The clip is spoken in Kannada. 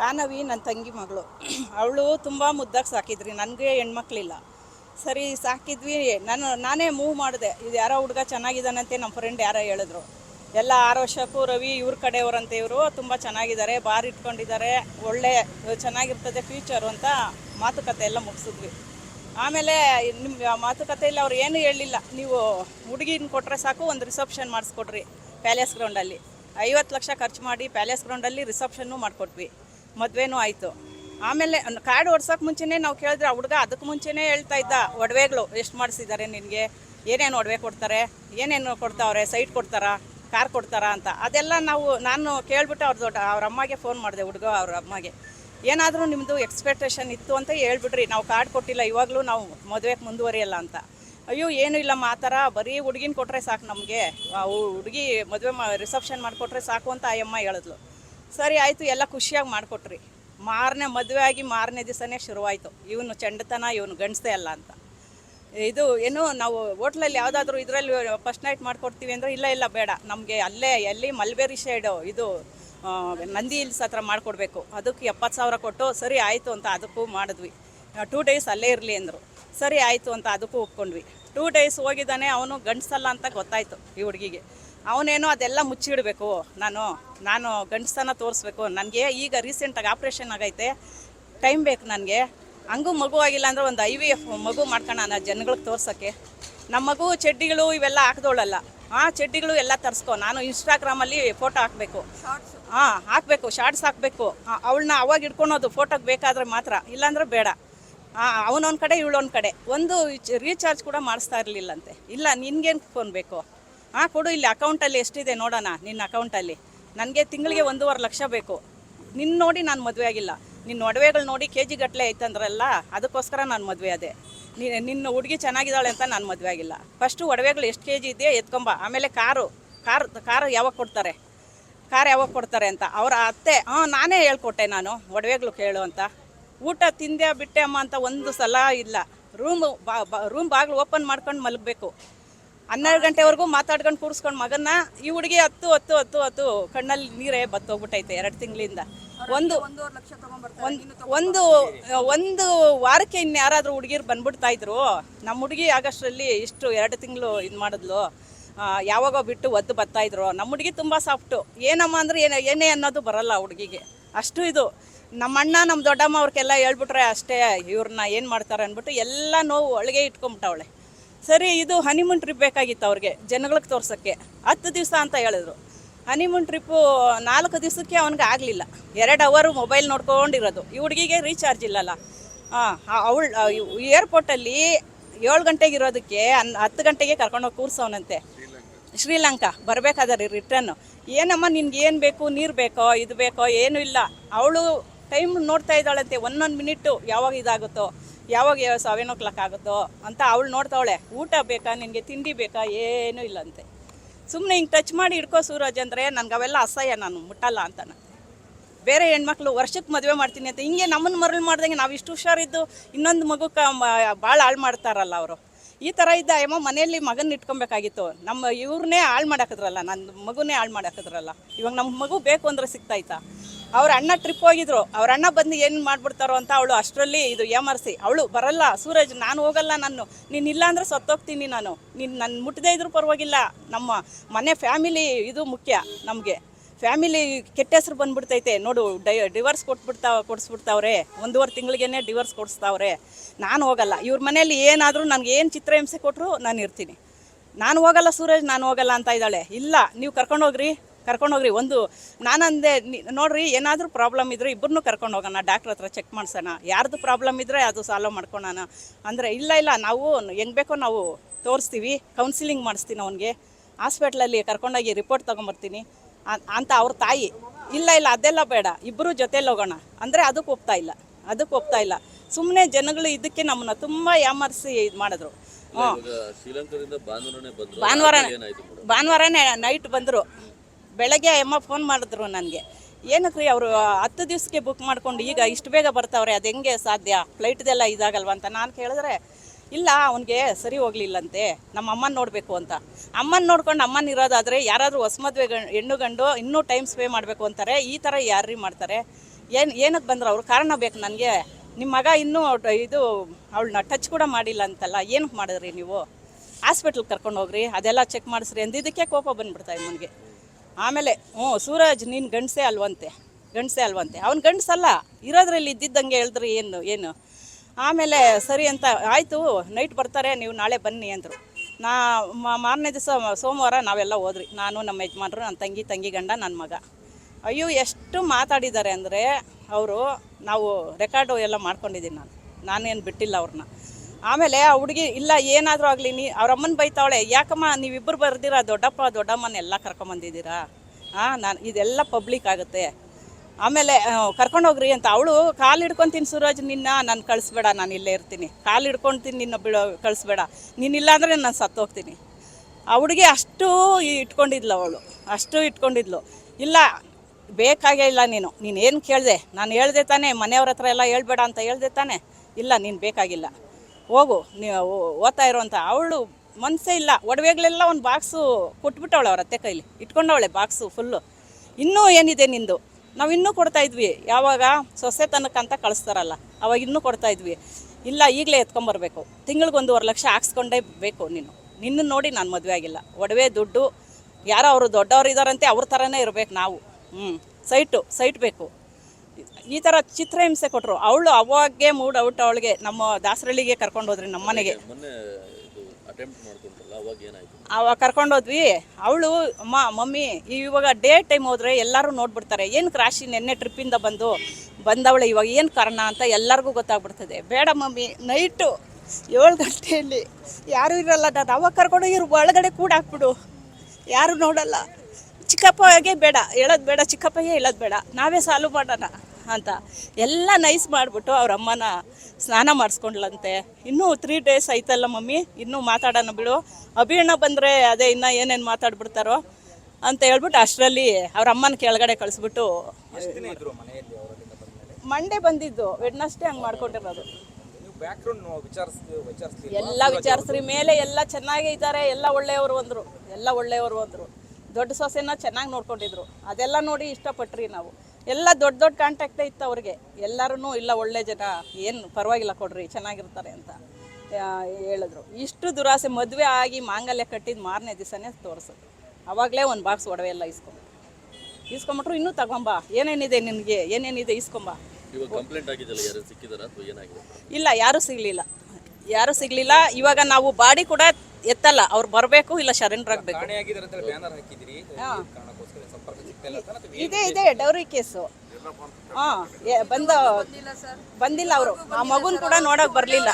ಜಾಹ್ನವಿ ನನ್ನ ತಂಗಿ ಮಗಳು. ಅವಳು ತುಂಬ ಮುದ್ದಾಗಿ ಸಾಕಿದ್ರಿ, ನನಗೆ ಹೆಣ್ಮಕ್ಳಿಲ್ಲ. ಸರಿ, ಸಾಕಿದ್ವಿ. ನಾನು, ನಾನೇ ಮೂವ್ ಮಾಡಿದೆ. ಇದು ಯಾರೋ ಹುಡುಗ ಚೆನ್ನಾಗಿದ್ದಾನಂತೆ ನಮ್ಮ ಫ್ರೆಂಡ್ ಯಾರೋ ಹೇಳಿದ್ರು. ಎಲ್ಲ ಆರು ವರ್ಷಕ್ಕೂ ರವಿ ಇವ್ರ ಕಡೆಯವರಂತೆ ಇವರು, ತುಂಬ ಚೆನ್ನಾಗಿದ್ದಾರೆ, ಬಾರ್ ಇಟ್ಕೊಂಡಿದ್ದಾರೆ, ಒಳ್ಳೆ, ಚೆನ್ನಾಗಿರ್ತದೆ ಫ್ಯೂಚರು ಅಂತ ಮಾತುಕತೆ ಎಲ್ಲ ಮುಗಿಸಿದ್ವಿ. ಆಮೇಲೆ ನಿಮ್ಮ ಮಾತುಕತೆಯಲ್ಲಿ ಅವ್ರು ಏನು ಹೇಳಲಿಲ್ಲ ನೀವು ಹುಡುಗಿನ ಕೊಟ್ಟರೆ ಸಾಕು, ಒಂದು ರಿಸೆಪ್ಷನ್ ಮಾಡಿಸ್ಕೊಡ್ರಿ ಪ್ಯಾಲೇಸ್ ಗ್ರೌಂಡಲ್ಲಿ ಐವತ್ತು ಲಕ್ಷ ಖರ್ಚು ಮಾಡಿ ಪ್ಯಾಲೇಸ್ ಗ್ರೌಂಡಲ್ಲಿ ರಿಸೆಪ್ಷನ್ನು ಮಾಡಿಕೊಟ್ವಿ. ಮದುವೆನೂ ಆಯಿತು. ಆಮೇಲೆ ಕಾರ್ಡ್ ಒಡ್ಸೋಕೆ ಮುಂಚೆನೇ ನಾವು ಕೇಳಿದ್ರೆ ಆ ಹುಡುಗ ಅದಕ್ಕೆ ಮುಂಚೆನೇ ಹೇಳ್ತಾ ಇದ್ದ, ಒಡವೆಗಳು ಎಷ್ಟು ಮಾಡಿಸಿದ್ದಾರೆ ನಿನಗೆ? ಏನೇನು ಒಡವೆ ಕೊಡ್ತಾರೆ? ಏನೇನು ಕೊಡ್ತಾವ್ರೆ? ಸೈಟ್ ಕೊಡ್ತಾರಾ? ಕಾರ್ ಕೊಡ್ತಾರಾ? ಅಂತ. ಅದೆಲ್ಲ ನಾವು, ನಾನು ಕೇಳ್ಬಿಟ್ಟು ಅವ್ರ ದೊಡ್ಡ, ಅವ್ರ ಅಮ್ಮಗೆ ಫೋನ್ ಮಾಡಿದೆ, ಹುಡುಗ, ಅವ್ರ ಅಮ್ಮಗೆ, ಏನಾದರೂ ನಿಮ್ಮದು ಎಕ್ಸ್ಪೆಕ್ಟೇಷನ್ ಇತ್ತು ಅಂತ ಹೇಳ್ಬಿಡ್ರಿ ನಾವು ಕಾರ್ಡ್ ಕೊಟ್ಟಿಲ್ಲ, ಇವಾಗಲೂ ನಾವು ಮದುವೆಗೆ ಮುಂದುವರಿಯಲ್ಲ ಅಂತ. ಅಯ್ಯೋ, ಏನೂ ಇಲ್ಲಮ್ಮ, ಆ ಥರ ಬರೀ ಹುಡುಗಿನ ಕೊಟ್ಟರೆ ಸಾಕು ನಮಗೆ. ಹುಡುಗಿ ಮದುವೆ ಮಾ ರಿಸೆಪ್ಷನ್ ಮಾಡಿಕೊಟ್ರೆ ಸಾಕು ಅಂತ ಆ ಅಮ್ಮ ಹೇಳಿದ್ಲು. ಸರಿ ಆಯಿತು, ಎಲ್ಲ ಖುಷಿಯಾಗಿ ಮಾಡಿಕೊಟ್ರಿ. ಮಾರನೇ ಮದುವೆ ಆಗಿ ಮಾರನೇ ದಿವಸನೇ ಶುರುವಾಯಿತು. ಇವನು ಚಂಡತನ, ಇವನು ಗಂಡಿಸ್ದೆ ಅಲ್ಲ ಅಂತ. ಇದು ಏನು, ನಾವು ಹೋಟ್ಲಲ್ಲಿ ಯಾವುದಾದ್ರೂ ಇದರಲ್ಲಿ ಫಸ್ಟ್ ನೈಟ್ ಮಾಡ್ಕೊಡ್ತೀವಿ ಅಂದರೆ ಇಲ್ಲ ಇಲ್ಲ, ಬೇಡ. ನಮಗೆ ಅಲ್ಲೇ, ಎಲ್ಲಿ ಮಲ್ಬೇರಿ ಶೇಡು ಇದು ನಂದಿ ಹಿಲ್ಸ್ ಹತ್ರ ಮಾಡಿಕೊಡ್ಬೇಕು. ಅದಕ್ಕೆ ಎಪ್ಪತ್ತು ಸಾವಿರ ಕೊಟ್ಟು, ಸರಿ ಆಯಿತು ಅಂತ ಅದಕ್ಕೂ ಮಾಡಿದ್ವಿ. ಟೂ ಡೇಸ್ ಅಲ್ಲೇ ಇರಲಿ ಅಂದರು. ಸರಿ ಆಯಿತು ಅಂತ ಅದಕ್ಕೂ ಒಪ್ಕೊಂಡ್ವಿ. ಟೂ ಡೇಸ್ ಹೋಗಿದ್ದಾನೆ, ಅವನು ಗಂಡಸಲ್ಲ ಅಂತ ಗೊತ್ತಾಯಿತು ಈ ಹುಡುಗಿಗೆ. ಅವನೇನೋ ಅದೆಲ್ಲ ಮುಚ್ಚಿಡಬೇಕು. ನಾನು ನಾನು ಗಂಡಸನ ತೋರಿಸ್ಬೇಕು. ನನಗೆ ಈಗ ರೀಸೆಂಟಾಗಿ ಆಪ್ರೇಷನ್ ಆಗೈತೆ. ಟೈಮ್ ಬೇಕು ನನಗೆ. ಹಂಗೂ ಮಗು ಆಗಿಲ್ಲ ಅಂದರೆ ಒಂದು ಐ ವಿ ಎಫ್ ಮಗು ಮಾಡ್ಕೊಳ್ಳೋಣ ಜನಗಳಿಗೆ ತೋರ್ಸೋಕ್ಕೆ. ನಮ್ಮ ಮಗು ಚಡ್ಡಿಗಳು ಇವೆಲ್ಲ ಹಾಕ್ದೋಳಲ್ಲ. ಆ ಚಡ್ಡಿಗಳು ಎಲ್ಲ ತರಿಸ್ಕೊ. ನಾನು ಇನ್ಸ್ಟಾಗ್ರಾಮಲ್ಲಿ ಫೋಟೋ ಹಾಕಬೇಕು. ಹಾಂ ಹಾಕಬೇಕು ಶಾರ್ಟ್ಸ್ ಹಾಕಬೇಕು. ಅವಳನ್ನ ಅವಾಗ ಇಟ್ಕೊಳೋದು ಫೋಟೋಗೆ ಬೇಕಾದರೆ ಮಾತ್ರ. ಇಲ್ಲಾಂದ್ರೆ ಬೇಡ. ಅವನೊಂದು ಕಡೆ ಇವಳೊಂದು ಕಡೆ. ಒಂದು ರೀಚಾರ್ಜ್ ಕೂಡ ಮಾಡಿಸ್ತಾ ಇರಲಿಲ್ಲಂತೆ. ಇಲ್ಲ ನಿನಗೇನು ಫೋನ್ ಬೇಕು? ಹಾಂ ಕೊಡು ಇಲ್ಲಿ ಅಕೌಂಟಲ್ಲಿ ಎಷ್ಟಿದೆ ನೋಡೋಣ, ನಿನ್ನ ಅಕೌಂಟಲ್ಲಿ ನನಗೆ ತಿಂಗಳಿಗೆ ಒಂದೂವರೆ ಲಕ್ಷ ಬೇಕು. ನಿನ್ನ ನೋಡಿ ನಾನು ಮದುವೆ ಆಗಿಲ್ಲ. ನಿನ್ನ ಒಡವೆಗಳು ನೋಡಿ ಕೆ ಜಿ ಗಟ್ಟಲೆ ಐತಂದ್ರಲ್ಲ ಅದಕ್ಕೋಸ್ಕರ ನಾನು ಮದುವೆ ಅದೇ ನಿನ್ನ ಹುಡುಗಿ ಚೆನ್ನಾಗಿದ್ದಾಳೆ ಅಂತ ನಾನು ಮದುವೆ ಆಗಿಲ್ಲ. ಫಸ್ಟು ಒಡವೆಗಳು ಎಷ್ಟು ಕೆ ಜಿ ಇದೆಯಾ ಎತ್ಕೊಂಬ. ಆಮೇಲೆ ಕಾರು, ಕಾರ್, ಕಾರು ಯಾವಾಗ ಕೊಡ್ತಾರೆ? ಕಾರ್ ಯಾವಾಗ ಕೊಡ್ತಾರೆ ಅಂತ. ಅವರ ಅತ್ತೆ, ಹಾಂ, ನಾನೇ ಹೇಳ್ಕೊಟ್ಟೆ ನಾನು, ಒಡವೆಗಳು ಕೇಳು ಅಂತ. ಊಟ ತಿಂದೆ ಬಿಟ್ಟೆ ಅಮ್ಮ ಅಂತ ಒಂದು ಸಲ ಇಲ್ಲ. ರೂಮು ಬಾ ರೂಮ್ ಬಾಗಿಲು ಓಪನ್ ಮಾಡ್ಕೊಂಡು ಮಲಗಬೇಕು. ಹನ್ನೆರಡು ಗಂಟೆವರೆಗೂ ಮಾತಾಡ್ಕೊಂಡು ಕೂರಿಸ್ಕೊಂಡು ಮಗನ್ನ ಈ ಹುಡುಗಿ ಹತ್ತು ಹತ್ತು ಹತ್ತು ಹತ್ತು ಕಣ್ಣಲ್ಲಿ ನೀರೇ ಬತ್ತೋಗ್ಬಿಟ್ಟೈತೆ ಎರಡು ತಿಂಗಳಿಂದ. ಒಂದು ಒಂದು ಒಂದು ಒಂದು ವಾರಕ್ಕೆ ಇನ್ಯಾರಾದ್ರೂ ಯಾರಾದರೂ ಹುಡುಗಿರು ಬಂದ್ಬಿಡ್ತಾ ಇದ್ರು ನಮ್ಮ ಹುಡುಗಿ ಆಗಸ್ಟ್ರಲ್ಲಿ ಇಷ್ಟು ಎರಡು ತಿಂಗಳು ಇದು ಮಾಡಿದ್ಲು ಯಾವಾಗೋ ಬಿಟ್ಟು ಒದ್ದು ಬರ್ತಾ ಇದ್ರು. ನಮ್ಮ ಹುಡುಗಿ ತುಂಬ ಸಾಫ್ಟು. ಏನಮ್ಮ ಅಂದ್ರೆ ಏನೇ ಏನೇ ಅನ್ನೋದು ಬರಲ್ಲ ಹುಡುಗಿಗೆ. ಅಷ್ಟು ಇದು. ನಮ್ಮ ಅಣ್ಣ ನಮ್ಮ ದೊಡ್ಡಮ್ಮ ಅವ್ರಿಗೆಲ್ಲ ಹೇಳ್ಬಿಟ್ರೆ ಅಷ್ಟೇ ಇವ್ರನ್ನ ಏನು ಮಾಡ್ತಾರೆ ಅಂದ್ಬಿಟ್ಟು ಎಲ್ಲ ನೋವು ಒಳಗೆ ಇಟ್ಕೊಂಬಿಟ್ಟವಳೆ. ಸರಿ, ಇದು ಹನಿಮೂನ್ ಟ್ರಿಪ್ ಬೇಕಾಗಿತ್ತು ಅವ್ರಿಗೆ, ಜನಗಳಿಗೆ ತೋರ್ಸೋಕ್ಕೆ. ಹತ್ತು ದಿವಸ ಅಂತ ಹೇಳಿದ್ರು. ಹನಿಮೂನ್ ಟ್ರಿಪ್ಪು ನಾಲ್ಕು ದಿವಸಕ್ಕೆ ಅವನಿಗೆ ಆಗಲಿಲ್ಲ. ಎರಡು ಅವರು ಮೊಬೈಲ್ ನೋಡ್ಕೊಂಡಿರೋದು. ಈ ಹುಡುಗಿಗೆ ರೀಚಾರ್ಜ್ ಇಲ್ಲಲ್ಲ. ಹಾಂ ಅವಳು ಏರ್ಪೋರ್ಟಲ್ಲಿ ಏಳು ಗಂಟೆಗೆ ಇರೋದಕ್ಕೆ ಹನ್, ಹತ್ತು ಗಂಟೆಗೆ ಕರ್ಕೊಂಡೋಗಿ ಕೂರಿಸೋನಂತೆ ಶ್ರೀಲಂಕಾ, ಬರಬೇಕಾದ್ರೆ ರಿಟರ್ನ್ ಏನಮ್ಮ ನಿನ್ಗೆ ಏನು ಬೇಕು, ನೀರು ಬೇಕೋ, ಇದು ಬೇಕೋ, ಏನೂ ಇಲ್ಲ. ಅವಳು ಟೈಮ್ ನೋಡ್ತಾ ಇದ್ದಾಳಂತೆ, ಒಂದೊಂದು ಮಿನಿಟ್ಟು ಯಾವಾಗ ಇದಾಗುತ್ತೋ. ಯಾವಾಗ ಸೆವೆನ್ ಓ ಕ್ಲಾಕ್ ಆಗುತ್ತೋ ಅಂತ ಅವಳು ನೋಡ್ತಾವಳೆ, ಊಟ ಬೇಕಾ, ನಿನಗೆ ತಿಂಡಿ ಬೇಕಾ, ಏನೂ ಇಲ್ಲಂತೆ. ಸುಮ್ಮನೆ ಹಿಂಗೆ ಟಚ್ ಮಾಡಿ ಇಡ್ಕೋ ಸೂರಜ್ ಅಂದರೆ ನನಗೆ ಅವೆಲ್ಲ ಅಸಹ್ಯ ನಾನು, ಮುಟ್ಟಲ್ಲ ಅಂತ ನಾನು. ಬೇರೆ ಹೆಣ್ಮಕ್ಳು ವರ್ಷಕ್ಕೆ ಮದುವೆ ಮಾಡ್ತೀನಿ ಅಂತ, ಹಿಂಗೆ ನಮ್ಮನ್ನು ಮರಳು ಮಾಡ್ದಂಗೆ ನಾವು ಇಷ್ಟು ಹುಷಾರಿದ್ದು ಇನ್ನೊಂದು ಮಗುಕ್ಕೆ ಭಾಳ ಹಾಳು ಮಾಡ್ತಾರಲ್ಲ ಅವರು. ಈ ಥರ ಇದ್ದ ಅಮ್ಮ ಮನೆಯಲ್ಲಿ ಮಗನ ಇಟ್ಕೊಬೇಕಾಗಿತ್ತು. ನಮ್ಮ ಇವ್ರನ್ನೇ ಹಾಳು ಮಾಡಾಕಿದ್ರಲ್ಲ ನನ್ನ ಮಗುನೇ ಹಾಳು ಮಾಡಾಕಿದ್ರಲ್ಲ. ಇವಾಗ ನಮ್ಮ ಮಗು ಬೇಕು ಅಂದರೆ ಸಿಗ್ತಾಯ್ತಾ ಅವ್ರ ಅಣ್ಣ ಟ್ರಿಪ್ ಹೋಗಿದ್ರು. ಅವ್ರ ಅಣ್ಣ ಬಂದು ಏನು ಮಾಡ್ಬಿಡ್ತಾರೋ ಅಂತ ಅವಳು ಅಷ್ಟರಲ್ಲಿ ಇದು ಏಮರ್ಸಿ. ಅವಳು ಬರಲ್ಲ, ಸೂರಜ್ ನಾನು ಹೋಗಲ್ಲ ನಾನು. ನೀನು ಇಲ್ಲ ಅಂದರೆ ಸತ್ತೋಗ್ತೀನಿ ನಾನು. ನೀನು ನನ್ನ ಮುಟ್ಟದೇ ಇದ್ರೂ ಪರವಾಗಿಲ್ಲ. ನಮ್ಮ ಮನೆ ಫ್ಯಾಮಿಲಿ ಇದು ಮುಖ್ಯ ನಮಗೆ. ಫ್ಯಾಮಿಲಿ ಕೆಟ್ಟ ಹೆಸ್ರು ಬಂದ್ಬಿಡ್ತೈತೆ. ನೋಡು, ಡೈ ಡಿವರ್ಸ್ ಕೊಟ್ಬಿಡ್ತಾವ ಕೊಡಿಸ್ಬಿಡ್ತಾವ್ರೆ. ಒಂದೂವರೆ ತಿಂಗಳಿಗೇನೆ ಡಿವರ್ಸ್ ಕೊಡಿಸ್ತಾವ್ರೆ. ನಾನು ಹೋಗಲ್ಲ. ಇವ್ರ ಮನೇಲಿ ಏನಾದರೂ ನನಗೆ ಏನು ಚಿತ್ರಹಿಂಸೆ ಕೊಟ್ಟರು ನಾನು ಇರ್ತೀನಿ. ನಾನು ಹೋಗಲ್ಲ ಸೂರಜ್, ನಾನು ಹೋಗಲ್ಲ ಅಂತ ಇದ್ದಾಳೆ. ಇಲ್ಲ, ನೀವು ಕರ್ಕೊಂಡೋಗ್ರಿ ಕರ್ಕೊಂಡೋಗ್ರಿ. ಒಂದು ನಾನಂದೆ ನೋಡ್ರಿ ಏನಾದರೂ ಪ್ರಾಬ್ಲಮ್ ಇದ್ರೆ ಇಬ್ಬರನ್ನೂ ಕರ್ಕೊಂಡು ಹೋಗೋಣ ಡಾಕ್ಟ್ರ್ ಹತ್ರ ಚೆಕ್ ಮಾಡ್ಸೋಣ. ಯಾರ್ದು ಪ್ರಾಬ್ಲಮ್ ಇದ್ದರೆ ಅದು ಸಾಲ್ವ್ ಮಾಡ್ಕೊಳೋಣ. ಅಂದರೆ ಇಲ್ಲ ಇಲ್ಲ ನಾವು ಹೆಂಗೆ ಬೇಕೋ ನಾವು ತೋರಿಸ್ತೀವಿ ಕೌನ್ಸಿಲಿಂಗ್ ಮಾಡಿಸ್ತೀನಿ ಅವನಿಗೆ. ಹಾಸ್ಪಿಟ್ಲಲ್ಲಿ ಕರ್ಕೊಂಡೋಗಿ ರಿಪೋರ್ಟ್ ತೊಗೊಂಬರ್ತೀನಿ. ಅಂತ ಅವ್ರ ತಾಯಿ. ಇಲ್ಲ ಇಲ್ಲ ಅದೆಲ್ಲ ಬೇಡ. ಇಬ್ಬರು ಜೊತೆಲಿ ಹೋಗೋಣ. ಅಂದರೆ ಅದಕ್ಕೆ ಒಪ್ತಾ ಇಲ್ಲ. ಅದಕ್ಕೆ ಒಪ್ತಾ ಇಲ್ಲ. ಸುಮ್ಮನೆ ಜನಗಳು ಇದಕ್ಕೆ ನಮ್ಮನ್ನ ತುಂಬ ಯಾಮರ್ಸಿ ಇದು ಮಾಡಿದ್ರು. ಹ್ಞೂ ಭಾನುವಾರ ಭಾನುವಾರನೇ ನೈಟ್ ಬಂದರು. ಬೆಳಗ್ಗೆ ಅಮ್ಮ ಫೋನ್ ಮಾಡಿದ್ರು ನನಗೆ. ಏನಕ್ರಿ ಅವರು ಹತ್ತು ದಿವಸಕ್ಕೆ ಬುಕ್ ಮಾಡ್ಕೊಂಡು ಈಗ ಇಷ್ಟು ಬೇಗ ಬರ್ತಾವ್ರೆ, ಅದು ಹೆಂಗೆ ಸಾಧ್ಯ? ಫ್ಲೈಟ್ದೆಲ್ಲ ಇದಾಗಲ್ವ ಅಂತ ನಾನು ಕೇಳಿದ್ರೆ, ಇಲ್ಲ, ಅವನಿಗೆ ಸರಿ ಹೋಗ್ಲಿಲ್ಲಂತೆ, ನಮ್ಮ ಅಮ್ಮನ ನೋಡಬೇಕು ಅಂತ. ಅಮ್ಮನ ನೋಡ್ಕೊಂಡು ಅಮ್ಮನ ಇರೋದಾದರೆ ಯಾರಾದರೂ ಹೊಸ ಮದುವೆ ಹೆಣ್ಣು ಗಂಡು ಇನ್ನೂ ಟೈಮ್ ಸ್ಪೇ ಮಾಡಬೇಕು ಅಂತಾರೆ, ಈ ಥರ ಯಾರ್ರಿ ಮಾಡ್ತಾರೆ? ಏನು ಏನಕ್ಕೆ ಬಂದ್ರೆ ಅವ್ರು? ಕಾರಣ ಬೇಕು ನನಗೆ. ನಿಮ್ಮ ಮಗ ಇನ್ನೂ ಇದು ಅವಳನ್ನ ಟಚ್ ಕೂಡ ಮಾಡಿಲ್ಲ ಅಂತಲ್ಲ ಏನಕ್ಕೆ ಮಾಡಿದ್ರಿ ನೀವು? ಹಾಸ್ಪಿಟ್ಲ್ಗೆ ಕರ್ಕೊಂಡು ಹೋಗ್ರಿ, ಅದೆಲ್ಲ ಚೆಕ್ ಮಾಡಿಸ್ರಿ ಅಂದಿದ್ದಕ್ಕೆ ಕೋಪ ಬಂದ್ಬಿಡ್ತಾ ನನಗೆ. ಆಮೇಲೆ, ಹ್ಞೂ, ಸೂರಜ್, ನೀನು ಗಂಡಸೇ ಅಲ್ವಂತೆ ಗಂಡಸೇ ಅಲ್ವಂತೆ. ಅವ್ನು ಗಂಡಸಲ್ಲ, ಇರೋದ್ರಲ್ಲಿ ಇದ್ದಿದ್ದಂಗೆ ಹೇಳಿದ್ರಿ ಏನು ಏನು. ಆಮೇಲೆ, ಸರಿ ಅಂತ, ಆಯಿತು ನೈಟ್ ಬರ್ತಾರೆ, ನೀವು ನಾಳೆ ಬನ್ನಿ ಅಂದರು. ನಾ ಮಾರನೇ ದಿವಸ ಸೋಮವಾರ ನಾವೆಲ್ಲ ಹೋದ್ರಿ. ನಾನು, ನಮ್ಮ ಯಜಮಾನ್ರು, ನನ್ನ ತಂಗಿ ತಂಗಿ ಗಂಡ ನನ್ನ ಮಗ. ಅಯ್ಯೋ, ಎಷ್ಟು ಮಾತಾಡಿದ್ದಾರೆ ಅಂದರೆ, ಅವರು, ನಾವು ರೆಕಾರ್ಡು ಎಲ್ಲ ಮಾಡ್ಕೊಂಡಿದ್ದೀನಿ ನಾನು. ನಾನೇನು ಬಿಟ್ಟಿಲ್ಲ ಅವ್ರನ್ನ ಆಮೇಲೆ ಆ ಹುಡುಗಿ, ಇಲ್ಲ, ಏನಾದರೂ ಆಗಲಿ, ನೀ ಅವ್ರ ಅಮ್ಮನ ಬೈತಾವಳೆ, ಯಾಕಮ್ಮ ನೀವಿಬ್ಬರು ಬರ್ದಿರಾ? ದೊಡ್ಡಪ್ಪ ದೊಡ್ಡಮ್ಮನ ಎಲ್ಲ ಕರ್ಕೊಂಬಂದಿದ್ದೀರಾ? ಹಾಂ ನಾನು ಇದೆಲ್ಲ ಪಬ್ಲಿಕ್ ಆಗುತ್ತೆ. ಆಮೇಲೆ ಕರ್ಕೊಂಡೋಗ್ರಿ ಅಂತ. ಅವಳು ಕಾಲು ಹಿಡ್ಕೊತೀನಿ ಸೂರಜ್, ನಿನ್ನ ನಾನು ಕಳಿಸ್ಬೇಡ, ನಾನು ಇಲ್ಲೇ ಇರ್ತೀನಿ. ಕಾಲು ಹಿಡ್ಕೊಳ್ತೀನಿ ನಿನ್ನ ಬಿಡೋ, ಕಳಿಸ್ಬೇಡ. ನೀನಿಲ್ಲ ಅಂದರೆ ನಾನು ಸತ್ತೋಗ್ತೀನಿ. ಆ ಹುಡುಗಿ ಅಷ್ಟು ಇಟ್ಕೊಂಡಿದ್ಲು ಅವಳು. ಅಷ್ಟು ಇಟ್ಕೊಂಡಿದ್ಲು. ಇಲ್ಲ, ಬೇಕಾಗೇ ಇಲ್ಲ ನೀನು. ನೀನು ಏನು ಕೇಳಿದೆ? ನಾನು ಹೇಳ್ದೆ ತಾನೇ, ಮನೆಯವ್ರ ಹತ್ರ ಎಲ್ಲ ಹೇಳ್ಬೇಡ ಅಂತ ಹೇಳ್ದೆ ತಾನೇ. ಇಲ್ಲ, ನೀನು ಬೇಕಾಗಿಲ್ಲ. ಹೋಗು ನೀ ಓದ್ತಾ ಇರುವಂಥ ಅವಳು ಮನಸ್ಸೇ ಇಲ್ಲ. ಒಡವೆಗಳೆಲ್ಲ ಒಂದು ಬಾಕ್ಸು ಕೊಟ್ಬಿಟ್ಟವಳೆ ಅವ್ರ ಅತ್ತೆ ಕೈಲಿ. ಇಟ್ಕೊಂಡವಳೆ ಬಾಕ್ಸು ಫುಲ್ಲು ಇನ್ನೂ ಏನಿದೆ ನಿಂದು? ನಾವು ಇನ್ನೂ ಕೊಡ್ತಾ ಇದ್ವಿ. ಯಾವಾಗ? ಸೊಸೆ ತನಕಂತ ಕಳಿಸ್ತಾರಲ್ಲ. ಅವಾಗ ಇನ್ನೂ ಕೊಡ್ತಾ ಇದ್ವಿ. ಇಲ್ಲ, ಈಗಲೇ ಎತ್ಕೊಂಬರ್ಬೇಕು ತಿಂಗಳಿಗೆ ಒಂದೂವರೆ ಲಕ್ಷ ಹಾಕ್ಸ್ಕೊಂಡೇ ಬೇಕು ನೀನು. ನಿನ್ನ ನೋಡಿ ನಾನು ಮದುವೆ ಆಗಿಲ್ಲ. ಒಡವೆ, ದುಡ್ಡು, ಯಾರೋ ಅವರು ದೊಡ್ಡವರು ಇದ್ದಾರಂತೆ ಅವ್ರ ಥರನೇ ಇರಬೇಕು ನಾವು. ಹ್ಞೂ ಸೈಟು, ಸೈಟ್ ಬೇಕು. ಈ ಥರ ಚಿತ್ರಹಿಂಸೆ ಕೊಟ್ಟರು ಅವಳು ಅವಾಗೆ ಮೂಡ್ ಔಟ್ ಅವಳಿಗೆ ನಮ್ಮ ದಾಸರಳ್ಳಿಗೆ ಕರ್ಕೊಂಡು ಹೋದ್ರಿ ನಮ್ಮ ಮನೆಗೆ. ಅವಾಗ ಕರ್ಕೊಂಡೋದ್ವಿ ಅವಳು ಅಮ್ಮ ಮಮ್ಮಿ ಇವಾಗ ಡೇ ಟೈಮ್ ಹೋದ್ರೆ ಎಲ್ಲರೂ ನೋಡ್ಬಿಡ್ತಾರೆ. ಏನು ರಾಶಿ ನೆನ್ನೆ ಟ್ರಿಪ್ಪಿಂದ ಬಂದು ಬಂದವಳೆ ಇವಾಗ ಏನು ಕಾರಣ ಅಂತ ಎಲ್ಲರಿಗೂ ಗೊತ್ತಾಗ್ಬಿಡ್ತದೆ. ಬೇಡ ಮಮ್ಮಿ ನೈಟು ಏಳು ಗಂಟೆಯಲ್ಲಿ ಯಾರೂ ಇರಲ್ಲ. ನಾನು ಅವಾಗ ಕರ್ಕೊಂಡು ಇರು ಒಳಗಡೆ ಕೂಡ ಹಾಕ್ಬಿಡು. ಯಾರು ನೋಡಲ್ಲ. ಚಿಕ್ಕಪ್ಪಗೆ ಬೇಡ ಹೇಳೋದು ಬೇಡ ಚಿಕ್ಕಪ್ಪಗೆ ಹೇಳೋದು ಬೇಡ. ನಾವೇ ಸಾಲ್ವ್ ಮಾಡೋಣ. ಅಂತ ಎಲ್ಲ ನೈಸ್ ಮಾಡಿಬಿಟ್ಟು ಅವ್ರ ಅಮ್ಮನ ಸ್ನಾನ ಮಾಡಿಸ್ಕೊಂಡ್ಲಂತೆ ಇನ್ನೂ ತ್ರೀ ಡೇಸ್ ಆಯ್ತಲ್ಲ ಮಮ್ಮಿ ಇನ್ನೂ ಮಾತಾಡೋಣ ಬಿಡು. ಅಭಿಯಣ್ಣ ಬಂದರೆ ಅದೇ ಇನ್ನೂ ಏನೇನು ಮಾತಾಡ್ಬಿಡ್ತಾರೋ ಅಂತ ಹೇಳ್ಬಿಟ್ಟು ಅಷ್ಟರಲ್ಲಿ ಅವ್ರ ಅಮ್ಮನ ಕೆಳಗಡೆ ಕಳಿಸ್ಬಿಟ್ಟು ಮಂಡೇ ಬಂದಿದ್ದು. ವೆಡ್ನಷ್ಟೇ ಹಂಗೆ ಮಾಡ್ಕೊಂಡಿರೋದು. ಎಲ್ಲ ವಿಚಾರಿಸ್ರಿ. ಮೇಲೆ ಎಲ್ಲ ಚೆನ್ನಾಗೇ ಇದ್ದಾರೆ. ಎಲ್ಲ ಒಳ್ಳೆಯವರು ಅಂದರು. ಎಲ್ಲ ಒಳ್ಳೆಯವರು ಅಂದರು. ದೊಡ್ಡ ಸೊಸೆನ ಚೆನ್ನಾಗಿ ನೋಡ್ಕೊಂಡಿದ್ರು. ಅದೆಲ್ಲ ನೋಡಿ ಇಷ್ಟಪಟ್ರಿ ನಾವು. ಎಲ್ಲ ದೊಡ್ಡ ದೊಡ್ಡ ಕಾಂಟ್ಯಾಕ್ಟೇ ಇತ್ತು ಅವ್ರಿಗೆ. ಎಲ್ಲರೂ ಇಲ್ಲ ಒಳ್ಳೆ ಜನ ಏನು ಪರವಾಗಿಲ್ಲ ಕೊಡ್ರಿ ಚೆನ್ನಾಗಿರ್ತಾರೆ ಅಂತ ಹೇಳಿದ್ರು. ಇಷ್ಟು ದುರಾಸೆ ಮದುವೆ ಆಗಿ ಮಾಂಗಲ್ಯ ಕಟ್ಟಿದ ಮಾರನೇ ದಿವಸನೇ ತೋರಿಸೋದು. ಅವಾಗಲೇ ಒಂದು ಬಾಕ್ಸ್ ಒಡವೆ ಎಲ್ಲ ಇಸ್ಕೊಂಬ ಇಸ್ಕೊಂಬಿಟ್ರು ಇನ್ನೂ ತಗೊಂಬ ಏನೇನಿದೆ ನಿನಗೆ ಏನೇನಿದೆ ಇಸ್ಕೊಂಬ ಇಲ್ಲ ಯಾರೂ ಸಿಗಲಿಲ್ಲ. ಯಾರೂ ಸಿಗಲಿಲ್ಲ. ಇವಾಗ ನಾವು ಬಾಡಿ ಕೂಡ ಎತ್ತಲ್ಲ ಅವ್ರು ಬರಬೇಕು ಇಲ್ಲ ಶರಣ್ ಆಗಬೇಕು. ಕಾಣೆಯಾಗಿದ್ದಾರೆ ಅಂತ ಬ್ಯಾನರ್ ಹಾಕಿದಿರಿ ಕಾರಣಕ್ಕೋಸ್ಕರ ಸಂಪರ್ಕ ಸಿಗ್ತಾ ಇಲ್ಲ ತಾನೇ ಅಥವಾ ಇದೆ ಇದೆ ಡೌರಿ ಕೇಸು. ಹಾ ಬಂದ ಬಂದಿಲ್ಲ ಅವರು. ಆ ಮಗುನ್ ಕೂಡ ನೋಡಕ್ ಬರಲಿಲ್ಲ.